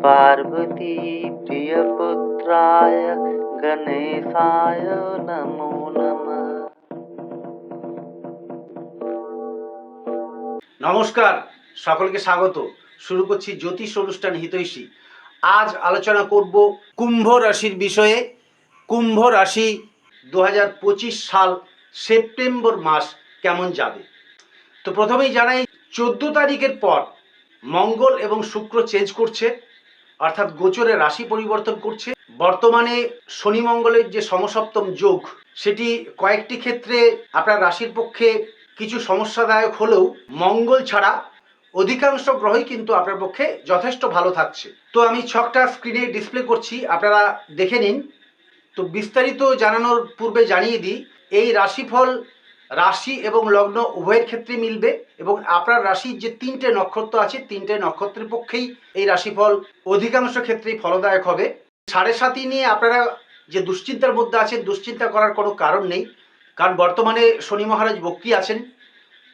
पार्वती प्रियपुत्राय गणेशाय नमो नमः নমস্কার সকলকে স্বাগত শুরু করছি জ্যোতিষ অনুষ্ঠান হিতৈষী আজ আলোচনা করব কুম্ভ রাশির বিষয়ে কুম্ভ রাশি দু সাল সেপ্টেম্বর মাস কেমন যাবে তো প্রথমেই জানাই চোদ্দ তারিখের পর মঙ্গল এবং শুক্র চেঞ্জ করছে অর্থাৎ গোচরে রাশি পরিবর্তন করছে। বর্তমানে শনি মঙ্গলের যে সমসপ্তম যোগ, সেটি কয়েকটি ক্ষেত্রে আপনার রাশির পক্ষে কিছু সমস্যাদায়ক হলেও মঙ্গল ছাড়া অধিকাংশ গ্রহই কিন্তু আপনার পক্ষে যথেষ্ট ভালো থাকছে। তো আমি ছকটা স্ক্রিনে ডিসপ্লে করছি, আপনারা দেখে নিন। তো বিস্তারিত জানানোর পূর্বে জানিয়ে দিই, এই রাশিফল রাশি এবং লগ্ন উভয়ের ক্ষেত্রে মিলবে এবং আপনার রাশির যে তিনটে নক্ষত্র আছে, তিনটে নক্ষত্রের পক্ষেই এই রাশিফল অধিকাংশ ক্ষেত্রেই ফলদায়ক হবে। সাড়ে সাতই নিয়ে আপনারা যে দুশ্চিন্তার মধ্যে আছেন, দুশ্চিন্তা করার কোনো কারণ নেই। কারণ বর্তমানে শনি মহারাজ বক্রি আছেন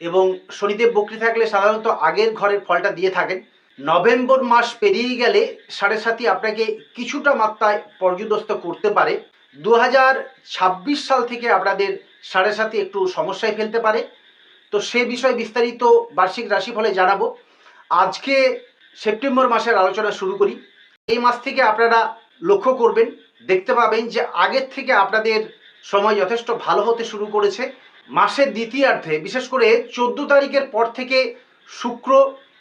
এবং শনিদেব বক্রি থাকলে সাধারণত আগের ঘরের ফলটা দিয়ে থাকেন। নভেম্বর মাস পেরিয়ে গেলে সাড়ে সাতই আপনাকে কিছুটা মাত্রায় পর্যদস্ত করতে পারে। দু সাল থেকে আপনাদের সাড়ে সাতই একটু সমস্যায় ফেলতে পারে। তো সে বিষয়ে বিস্তারিত বার্ষিক রাশিফলে জানাব। আজকে সেপ্টেম্বর মাসের আলোচনা শুরু করি। এই মাস থেকে আপনারা লক্ষ্য করবেন, দেখতে পাবেন যে আগের থেকে আপনাদের সময় যথেষ্ট ভালো হতে শুরু করেছে। মাসের দ্বিতীয়ার্ধে, বিশেষ করে চোদ্দ তারিখের পর থেকে শুক্র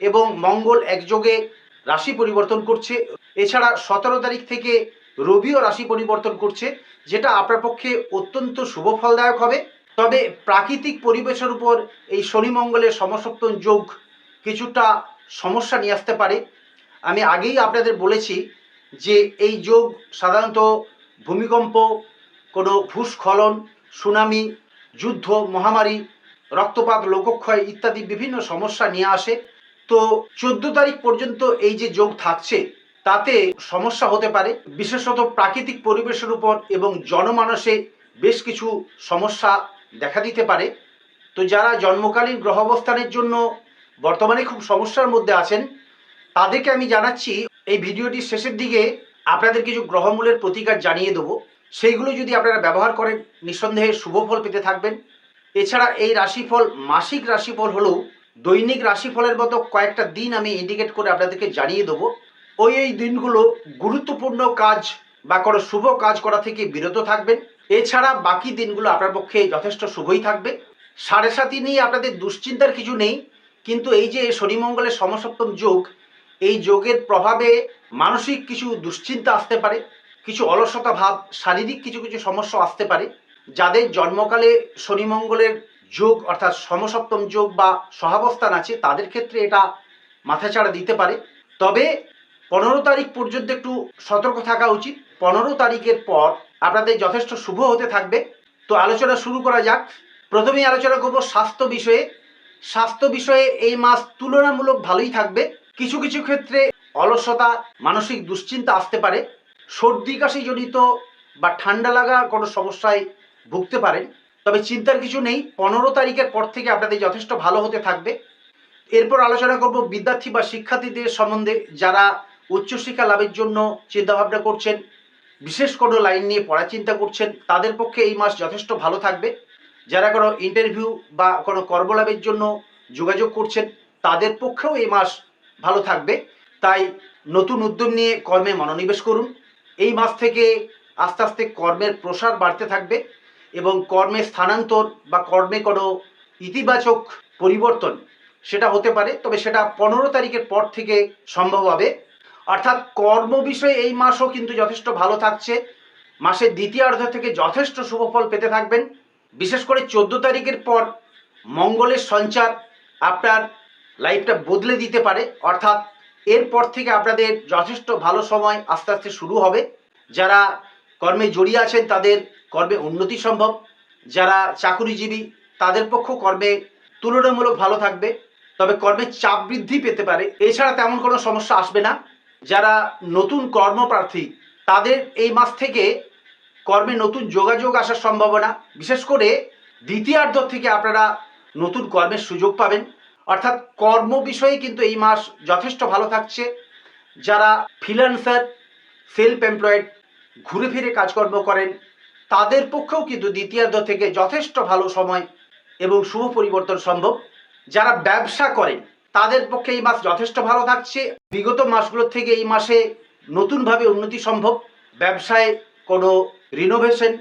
এবং মঙ্গল একযোগে রাশি পরিবর্তন করছে। এছাড়া সতেরো তারিখ থেকে রবিও রাশি পরিবর্তন করছে, যেটা আপনার পক্ষে অত্যন্ত শুভ ফলদায়ক হবে। তবে প্রাকৃতিক পরিবেশের উপর এই শনি মঙ্গলের সমসপ্তম যোগ কিছুটা সমস্যা নিয়ে আসতে পারে। আমি আগেই আপনাদের বলেছি যে এই যোগ সাধারণত ভূমিকম্প, কোনো ভূস্খলন, সুনামি, যুদ্ধ, মহামারী, রক্তপাত, লোকক্ষয় ইত্যাদি বিভিন্ন সমস্যা নিয়ে আসে। তো চোদ্দ তারিখ পর্যন্ত এই যে যোগ থাকছে তাতে সমস্যা হতে পারে। বিশেষত প্রাকৃতিক পরিবেশের উপর এবং জনমানসে বেশ কিছু সমস্যা দেখা দিতে পারে। তো যারা জন্মকালীন গ্রহ অবস্থানের জন্য বর্তমানে খুব সমস্যার মধ্যে আছেন, তাদেরকে আমি জানাচ্ছি, এই ভিডিওটির শেষের দিকে আপনাদের কিছু গ্রহমূলের প্রতিকার জানিয়ে দেবো। সেইগুলো যদি আপনারা ব্যবহার করেন, নিঃসন্দেহে শুভ ফল পেতে থাকবেন। এছাড়া এই রাশিফল মাসিক রাশিফল হলেও দৈনিক রাশিফলের মতো কয়েকটা দিন আমি ইন্ডিকেট করে আপনাদেরকে জানিয়ে দেবো। ওই এই দিনগুলো গুরুত্বপূর্ণ কাজ বা কোনো শুভ কাজ করা থেকে বিরত থাকবেন। এছাড়া বাকি দিনগুলো আপনার পক্ষে যথেষ্ট শুভই থাকবে। সাড়ে সাতই নিয়ে আপনাদের দুশ্চিন্তার কিছু নেই, কিন্তু এই যে শনিমঙ্গলের সমসপ্তম যোগ, এই যোগের প্রভাবে মানসিক কিছু দুশ্চিন্তা আসতে পারে, কিছু অলসতা ভাব, শারীরিক কিছু কিছু সমস্যা আসতে পারে। যাদের জন্মকালে শনিমঙ্গলের যোগ অর্থাৎ সমসপ্তম যোগ বা সহাবস্থান আছে, তাদের ক্ষেত্রে এটা মাথাচাড়া দিতে পারে। তবে পনেরো তারিখ পর্যন্ত একটু সতর্ক থাকা উচিত। পনেরো তারিখের পর আপনাদের যথেষ্ট শুভ হতে থাকবে। তো আলোচনা শুরু করা যাক। প্রথমেই আলোচনা করব স্বাস্থ্য বিষয়ে। স্বাস্থ্য বিষয়ে এই মাস তুলনামূলক ভালোই থাকবে। কিছু কিছু ক্ষেত্রে অলসতা, মানসিক দুশ্চিন্তা আসতে পারে। সর্দি, কাশি জনিত বা ঠান্ডা লাগা কোনো সমস্যায় ভুগতে পারেন। তবে চিন্তার কিছু নেই। পনেরো তারিখের পর থেকে আপনাদের যথেষ্ট ভালো হতে থাকবে। এরপর আলোচনা করব বিদ্যার্থী বা শিক্ষার্থীদের সম্বন্ধে যারা উচ্চশিক্ষা লাভের জন্য চিন্তাভাবনা করছেন, বিশেষ কোনো লাইন নিয়ে পড়া চিন্তা করছেন, তাদের পক্ষে এই মাস যথেষ্ট ভালো থাকবে। যারা কোনো ইন্টারভিউ বা কোনো কর্মলাভের জন্য যোগাযোগ করছেন, তাদের পক্ষেও এই মাস ভালো থাকবে। তাই নতুন উদ্যম নিয়ে কর্মে মনোনিবেশ করুন। এই মাস থেকে আস্তে আস্তে কর্মের প্রসার বাড়তে থাকবে এবং কর্মে স্থানান্তর বা কর্মে কোনো ইতিবাচক পরিবর্তন সেটা হতে পারে, তবে সেটা পনেরো তারিখের পর থেকে সম্ভব হবে। অর্থাৎ কর্ম বিষয়ে এই মাসও কিন্তু যথেষ্ট ভালো থাকছে। মাসের দ্বিতীয়ার্ধ থেকে যথেষ্ট শুভফল পেতে থাকবেন। বিশেষ করে চোদ্দ তারিখের পর মঙ্গলের সঞ্চার আপনার লাইফটা বদলে দিতে পারে। অর্থাৎ এরপর থেকে আপনাদের যথেষ্ট ভালো সময় আস্তে আস্তে শুরু হবে। যারা কর্মে জড়িয়ে আছেন, তাদের কর্মে উন্নতি সম্ভব। যারা চাকুরিজীবী, তাদের পক্ষ কর্মে তুলনামূলক ভালো থাকবে। তবে কর্মের চাপ বৃদ্ধি পেতে পারে। এছাড়া তেমন কোনো সমস্যা আসবে না। যারা নতুন কর্মপ্রার্থী, তাদের এই মাস থেকে কর্মে নতুন যোগাযোগ আসার সম্ভাবনা। বিশেষ করে দ্বিতীয়ার্ধ থেকে আপনারা নতুন কর্মের সুযোগ পাবেন। অর্থাৎ কর্ম বিষয়ে কিন্তু এই মাস যথেষ্ট ভালো থাকছে। যারা ফ্রিল্যান্সার সেলফ এমপ্লয়েড ঘুরে ফিরে কাজকর্ম করেন, তাদের পক্ষেও কিন্তু দ্বিতীয়ার্ধ থেকে যথেষ্ট ভালো সময় এবং শুভ পরিবর্তন সম্ভব। যারা ব্যবসা করেন তাদের পক্ষে এই মাস যথেষ্ট ভালো থাকছে। বিগত মাসগুলোর থেকে এই মাসে নতুনভাবে উন্নতি সম্ভব। ব্যবসায় কোনো রিনোভেশন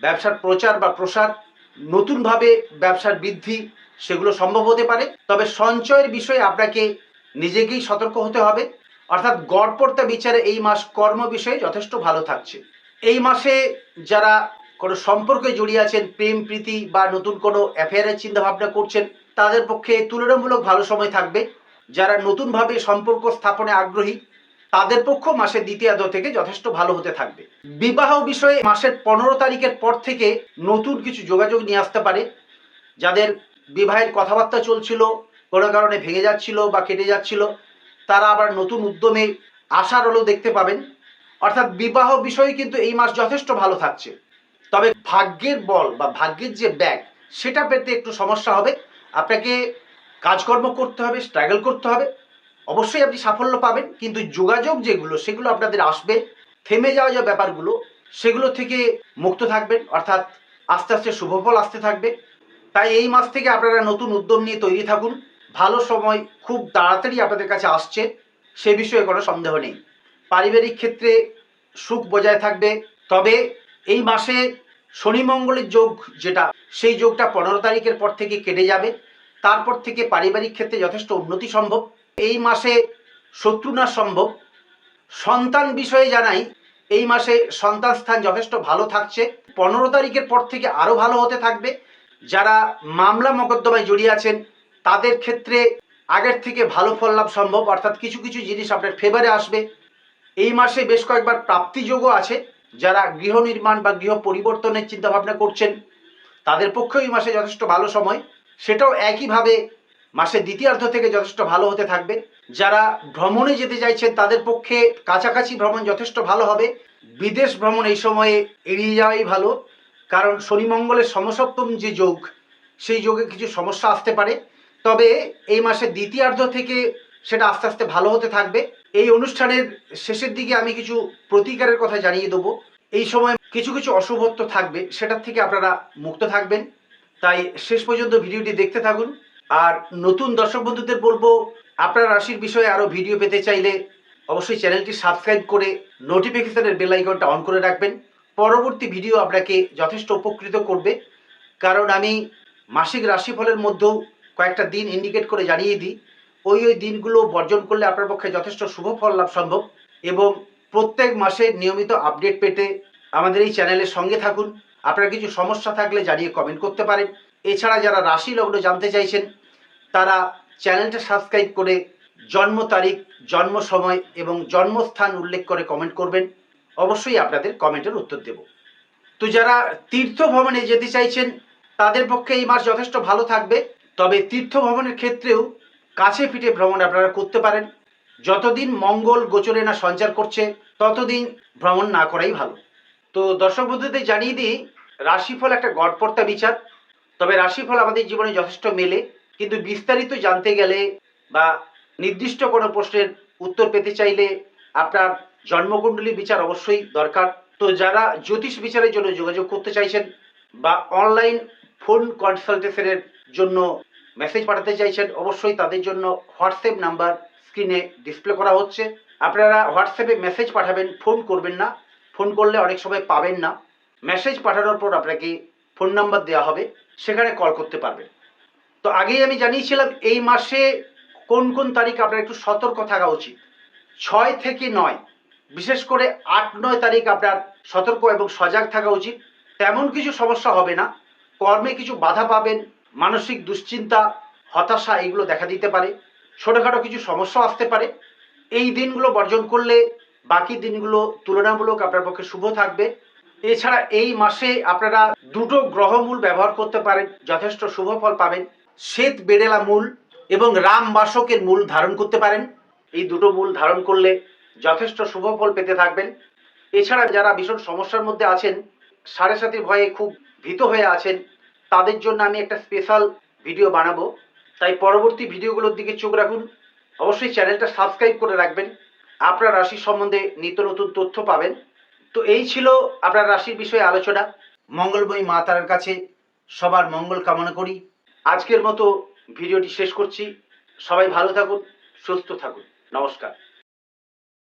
ব্যবসার প্রচার বা প্রসার, নতুনভাবে ব্যবসার বৃদ্ধি, সেগুলো সম্ভব হতে পারে। তবে সঞ্চয়ের বিষয়ে আপনাকে নিজেকেই সতর্ক হতে হবে। অর্থাৎ গড়পড়তা বিচারে এই মাস কর্ম বিষয়ে যথেষ্ট ভালো থাকছে। এই মাসে যারা কোনো সম্পর্কে জড়িয়ে আছেন, প্রেম, প্রীতি বা নতুন কোনো অ্যাফেয়ারের চিন্তা ভাবনা করছেন তাদের পক্ষে তুলনামূলক ভালো সময় থাকবে। যারা নতুনভাবে সম্পর্ক স্থাপনে আগ্রহী, তাদের পক্ষ মাসের দ্বিতীয়ার্ধ থেকে যথেষ্ট ভালো হতে থাকবে। বিবাহ বিষয়ে মাসের পনেরো তারিখের পর থেকে নতুন কিছু যোগাযোগ নিয়ে আসতে পারে, যাদের বিবাহের কথাবার্তা চলছিল, কোনো কারণে ভেঙে যাচ্ছিল বা কেটে যাচ্ছিল, তারা আবার নতুন উদ্যমে আশার আলো দেখতে পাবেন। অর্থাৎ বিবাহ বিষয়ে কিন্তু এই মাস যথেষ্ট ভালো থাকছে। তবে ভাগ্যের বল বা ভাগ্যের যে ব্যাগ, সেটা পেতে একটু সমস্যা হবে। আপনাকে কাজকর্ম করতে হবে স্ট্রাগল করতে হবে। অবশ্যই আপনি সাফল্য পাবেন, কিন্তু যোগাযোগ যেগুলো, সেগুলো আপনাদের আসবে। থেমে যাওয়া যে ব্যাপারগুলো, সেগুলো থেকে মুক্ত থাকবেন, অর্থাৎ আস্তে আস্তে শুভফল আসতে থাকবে। তাই এই মাস থেকে আপনারা নতুন উদ্যম নিয়ে তৈরি থাকুন। ভালো সময় খুব তাড়াতাড়ি আপনাদের কাছে আসছে, সে বিষয়ে কোনো সন্দেহ নেই। পারিবারিক ক্ষেত্রে সুখ বজায় থাকবে। তবে এই মাসে শনি মঙ্গলের যোগ যেটা, সেই যোগটা পনেরো তারিখের পর থেকে কেটে যাবে। তারপর থেকে পারিবারিক ক্ষেত্রে যথেষ্ট উন্নতি সম্ভব। এই মাসে শত্রুনাশ সম্ভব। সন্তান বিষয়ে জানাই, এই মাসে সন্তান স্থান যথেষ্ট ভালো থাকছে। পনেরো তারিখের পর থেকে আরও ভালো হতে থাকবে। যারা মামলা মোকদ্দমায় জড়িয়ে আছেন, তাদের ক্ষেত্রে আগের থেকে ভালো ফল লাভ সম্ভব। অর্থাৎ কিছু কিছু জিনিস আপনার ফেভারে আসবে। এই মাসে বেশ কয়েকবার প্রাপ্তিযোগও আছে। যারা গৃহ নির্মাণ বা গৃহ পরিবর্তনের চিন্তা ভাবনা করছেন, তাদের পক্ষেও এই মাসে যথেষ্ট ভালো সময়। সেটাও একইভাবে মাসের দ্বিতীয়ার্ধ থেকে যথেষ্ট ভালো হতে থাকবে। যারা ভ্রমণে যেতে চাইছেন, তাদের পক্ষে কাছাকাছি ভ্রমণ যথেষ্ট ভালো হবে। বিদেশ ভ্রমণ এই সময়ে এড়িয়ে যাওয়াই ভালো। কারণ শনি মঙ্গলের সমসপ্তম যে যোগ, সেই যোগে কিছু সমস্যা আসতে পারে। তবে এই মাসের দ্বিতীয়ার্ধ থেকে সেটা আস্তে আস্তে ভালো হতে থাকবে। এই অনুষ্ঠানের শেষের দিকে আমি কিছু প্রতিকারের কথা জানিয়ে দেবো। এই সময় কিছু কিছু অশুভত্ব থাকবে, সেটার থেকে আপনারা মুক্ত থাকবেন। তাই শেষ পর্যন্ত ভিডিওটি দেখতে থাকুন। আর নতুন দর্শক বন্ধুদের বলব, আপনার রাশির বিষয়ে আরও ভিডিও পেতে চাইলে অবশ্যই চ্যানেলটি সাবস্ক্রাইব করে নোটিফিকেশনের বেল আইকনটা অন করে রাখবেন। পরবর্তী ভিডিও আপনাকে যথেষ্ট উপকৃত করবে। কারণ আমি মাসিক রাশিফলের মধ্যেও কয়েকটা দিন ইন্ডিকেট করে জানিয়ে দিই। ওই ওই দিনগুলো বর্জন করলে আপনার পক্ষে যথেষ্ট শুভ ফল লাভ সম্ভব এবং প্রত্যেক মাসে নিয়মিত আপডেট পেতে আমাদের এই চ্যানেলের সঙ্গে থাকুন। আপনার কিছু সমস্যা থাকলে জানিয়ে কমেন্ট করতে পারেন। এছাড়া যারা রাশি লগ্ন জানতে চাইছেন, তারা চ্যানেলটা সাবস্ক্রাইব করে জন্ম তারিখ, জন্ম সময় এবং জন্মস্থান উল্লেখ করে কমেন্ট করবেন। অবশ্যই আপনাদের কমেন্টের উত্তর দেব। তো যারা তীর্থ ভ্রমণে যেতে চাইছেন, তাদের পক্ষে এই মাস যথেষ্ট ভালো থাকবে। তবে তীর্থ ভ্রমণের ক্ষেত্রেও কাছে পিঠে ভ্রমণ আপনারা করতে পারেন। যতদিন মঙ্গল গোচরে না সঞ্চার করছে, ততদিন ভ্রমণ না করাই ভালো। তো দর্শক বন্ধুদের জানিয়ে দিই, রাশিফল একটা গড়পর্তা বিচার। তবে রাশিফল আমাদের জীবনে যথেষ্ট মেলে, কিন্তু বিস্তারিত জানতে গেলে বা নির্দিষ্ট কোনো প্রশ্নের উত্তর পেতে চাইলে আপনার জন্মকুণ্ডলী বিচার অবশ্যই দরকার। তো যারা জ্যোতিষ বিচারের জন্য যোগাযোগ করতে চাইছেন বা অনলাইন ফোন কনসালটেশনের জন্য মেসেজ পাঠাতে চাইছেন, অবশ্যই তাদের জন্য হোয়াটসঅ্যাপ নাম্বার স্ক্রিনে ডিসপ্লে করা হচ্ছে। আপনারা হোয়াটসঅ্যাপে মেসেজ পাঠাবেন, ফোন করবেন না। ফোন করলে অনেক সময় পাবেন না। মেসেজ পাঠানোর পর আপনাকে ফোন নাম্বার দেওয়া হবে, সেখানে কল করতে পারবেন। তো আগেই আমি জানিয়েছিলাম, এই মাসে কোন কোন তারিখ আপনার একটু সতর্ক থাকা উচিত? ছয় থেকে নয়। বিশেষ করে আট নয় তারিখ আপনার সতর্ক এবং সজাগ থাকা উচিত। তেমন কিছু সমস্যা হবে না। কর্মে কিছু বাধা পাবেন মানসিক দুশ্চিন্তা, হতাশা এগুলো দেখা দিতে পারে। ছোটোখাটো কিছু সমস্যা আসতে পারে। এই দিনগুলো বর্জন করলে বাকি দিনগুলো তুলনামূলক আপনার পক্ষে শুভ থাকবে। এছাড়া এই মাসে আপনারা দুটো গ্রহমূল ব্যবহার করতে পারেন, যথেষ্ট শুভ ফল পাবেন। শ্বেত বেড়েলা মূল এবং রাম বাসকের মূল ধারণ করতে পারেন। এই দুটো মূল ধারণ করলে যথেষ্ট শুভ ফল পেতে থাকবেন। এছাড়া যারা ভীষণ সমস্যার মধ্যে আছেন, সাড়ে সাথে ভয়ে খুব ভীত হয়ে আছেন তাদের জন্য আমি একটা স্পেশাল ভিডিও বানাবো। তাই পরবর্তী ভিডিওগুলোর দিকে চোখ রাখুন। অবশ্যই চ্যানেলটা সাবস্ক্রাইব করে রাখবেন। আপনার রাশি সম্বন্ধে নিত্য নতুন তথ্য পাবেন। তো এই ছিল আপনার রাশির বিষয়ে আলোচনা। মঙ্গলময়ী মা তারার কাছে সবার মঙ্গল কামনা করি। আজকের মতো ভিডিওটি শেষ করছি। সবাই ভালো থাকুন, সুস্থ থাকুন। নমস্কার।